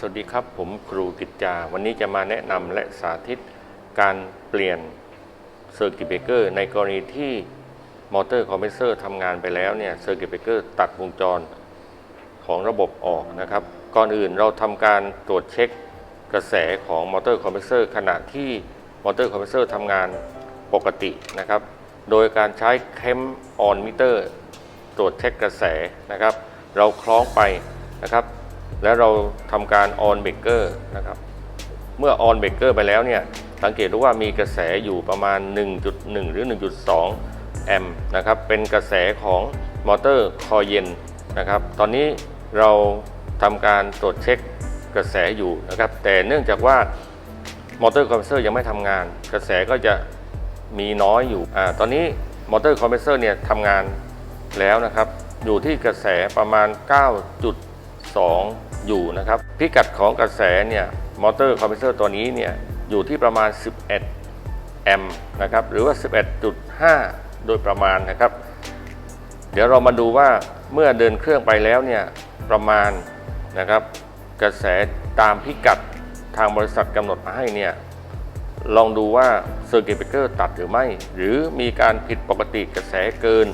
สวัสดีครับ ผมครูกิจจา วันนี้จะมาแนะนำและสาธิตการเปลี่ยนเซอร์กิตเบเกอร์ในกรณีที่มอเตอร์คอมเพรสเซอร์ทำงานไปแล้วเนี่ยเซอร์กิตเบเกอร์ตัดวงจรของระบบออกนะครับ ก่อนอื่นเราทำการตรวจเช็คกระแสของมอเตอร์คอมเพรสเซอร์ขณะที่มอเตอร์คอมเพรสเซอร์ทำงานปกตินะครับ โดยการใช้เคมออนมิเตอร์ตรวจเช็คกระแสนะครับ เราคล้องไปนะครับ แล้วเราทำการออนเบรกเกอร์นะครับ เมื่อออนเบรกเกอร์ไปแล้วเนี่ย สังเกตดูว่ามีกระแสอยู่ประมาณ 1.1 หรือ 1.2 แอมป์นะครับ เป็นกระแสของมอเตอร์คอยเย็นนะครับ ตอนนี้เราทำการตรวจเช็คกระแสอยู่นะครับ แต่เนื่องจากว่ามอเตอร์คอมเพรสเซอร์ยังไม่ทำงาน กระแสก็จะมีน้อยอยู่อ่าตอนนี้มอเตอร์คอมเพรสเซอร์เนี่ยทำงานแล้วนะครับ อยู่ที่กระแสประมาณ 9.2อยู่นะครับ พิกัดของกระแสเนี่ยมอเตอร์คอมเพรสเซอร์ตัวนี้เนี่ยอยู่ที่ประมาณ 11 แอมป์นะครับหรือว่า 11.5 โดยประมาณนะครับ เดี๋ยวเรามาดูว่าเมื่อเดินเครื่องไปแล้วเนี่ยประมาณนะครับ กระแสตามพิกัดทางบริษัทกำหนดมาให้เนี่ยลองดูว่าเซอร์กิตเบรกเกอร์ตัดหรือไม่ หรือมีการผิดปกติกระแสเกิน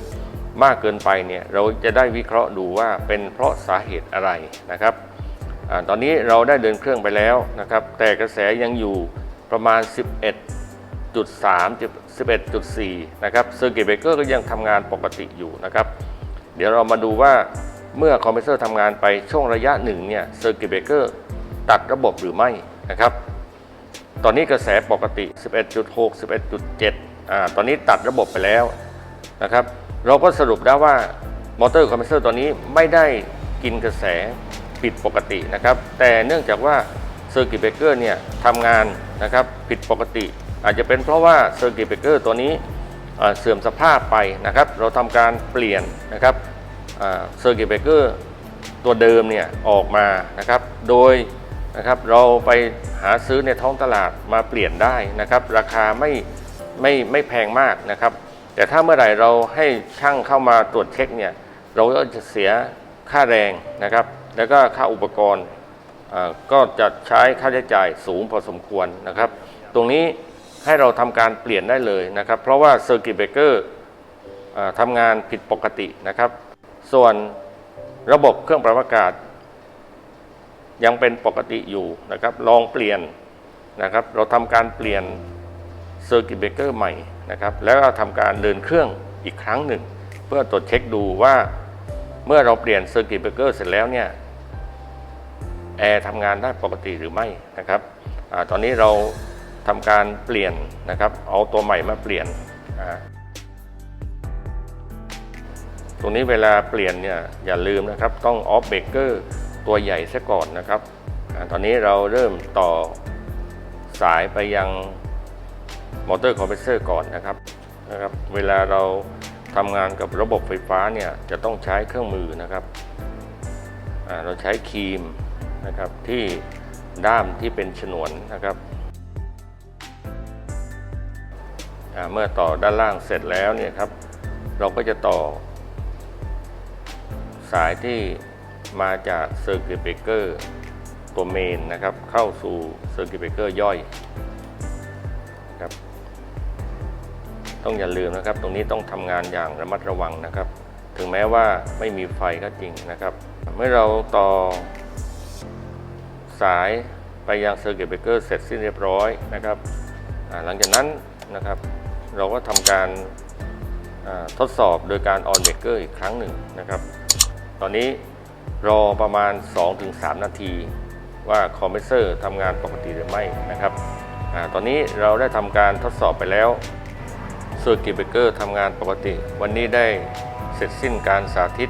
มากเกินไปเนี่ยเราจะได้วิเคราะห์ดูว่าเป็นเพราะสาเหตุอะไรนะครับอตอนนี้เราได้เดินเครื่องไปแล้วนะครับ แต่กระแสยังอยู่ประมาณ 11.3 11.4 นะครับเซอร์กิตเบรกเกอร์ก็ยังทำงานปกติอยู่นะครับ เดี๋ยวเรามาดูว่าเมื่อคอมเพรสเซอร์ทำงานไปช่วงระยะหนึ่งเนี่ยเซอร์กิตเบรกเกอร์ตัดระบบหรือไม่นะครับ ตอนนี้กระแสปกติ 11.6 11.7 อ่า ตอนนี้ตัดระบบไปแล้วนะครับ เราก็สรุปได้ว่ามอเตอร์คอมเพรสเซอร์ตัวนี้ไม่ได้กินกระแสผิดปกตินะครับ แต่เนื่องจากว่าเซอร์กิตเบรกเกอร์เนี่ยทำงานนะครับผิดปกติ อาจจะเป็นเพราะว่าเซอร์กิตเบรกเกอร์ตัวนี้เสื่อมสภาพไปนะครับ เราทำการเปลี่ยนนะครับเซอร์กิตเบรกเกอร์ตัวเดิมเนี่ยออกมานะครับ โดยนะครับเราไปหาซื้อในท้องตลาดมาเปลี่ยนได้นะครับ ราคาไม่ไม่ไม่แพงมากนะครับ แต่ถ้าเมื่อไหร่เราให้ช่างเข้ามาตรวจเช็คเนี่ยเราก็จะเสียค่าแรงนะครับ แล้วก็ค่าอุปกรณ์ก็จะใช้ค่าใช้จ่ายสูงพอสมควรนะครับ ตรงนี้ให้เราทำการเปลี่ยนได้เลยนะครับ เพราะว่าเซอร์กิตเบรกเกอร์ทำงานผิดปกตินะครับ ส่วนระบบเครื่องปรับอากาศ ยังเป็นปกติอยู่นะครับ ลองเปลี่ยนนะครับ เราทำการเปลี่ยน เซอร์กิตเบรกเกอร์ใหม่นะครับแล้วก็ทำการเดินเครื่องอีกครั้งหนึ่ง เพื่อตรวจเช็คดูว่าเมื่อเราเปลี่ยนเซอร์กิตเบรกเกอร์เสร็จแล้วเนี่ยแอร์ทำงานได้ปกติหรือไม่นะครับอตอนนี้เราทำการเปลี่ยนนะครับเอาตัวใหม่มาเปลี่ยน ตรงนี้เวลาเปลี่ยนเนี่ยอย่าลืมนะครับต้องออฟเบรกเกอร์ตัวใหญ่ซะก่อนนะครับอตอนนี้เราเริ่มต่อสายไปยัง มอเตอร์คอมเพรสเซอร์ก่อนนะครับนะครับ เวลาเราทำงานกับระบบไฟฟ้าเนี่ยจะต้องใช้เครื่องมือนะครับ เราใช้ครีมนะครับที่ด้ามที่เป็นฉนวนนะครับเมื่อต่อด้านล่างเสร็จแล้วเนี่ยครับ เราก็จะต่อ สายที่มาจากเซอร์กิตเบรกเกอร์ตัวเมนนะครับ เข้าสู่เซอร์กิตเบรกเกอร์ย่อย ต้องอย่าลืมนะครับ ตรงนี้ต้องทำงานอย่างระมัดระวังนะครับ ถึงแม้ว่าไม่มีไฟก็จริงนะครับ เมื่อเราต่อสายไปยังเซอร์กิตเบรกเกอร์เสร็จสิ้นเรียบร้อยนะครับหลังจากนั้นนะครับ เราก็ทำการทดสอบโดยการออนเบรกเกอร์อีกครั้งหนึ่งนะครับ ตอนนี้รอประมาณ 2-3 นาทีว่าคอมเพรสเซอร์ทำงานปกติหรือไม่นะครับอตอนนี้เราได้ทำการทดสอบไปแล้ว ซอร์กิตเบเกอร์ทำงานปกติ วันนี้ได้เสร็จสิ้นการสาธิต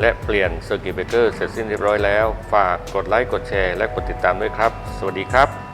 และเปลี่ยนเซอร์กิตเบเกอร์เสร็จสิ้นเรียบร้อยแล้ว ฝากกดไลค์กดแชร์และกดติดตามด้วยครับ สวัสดีครับ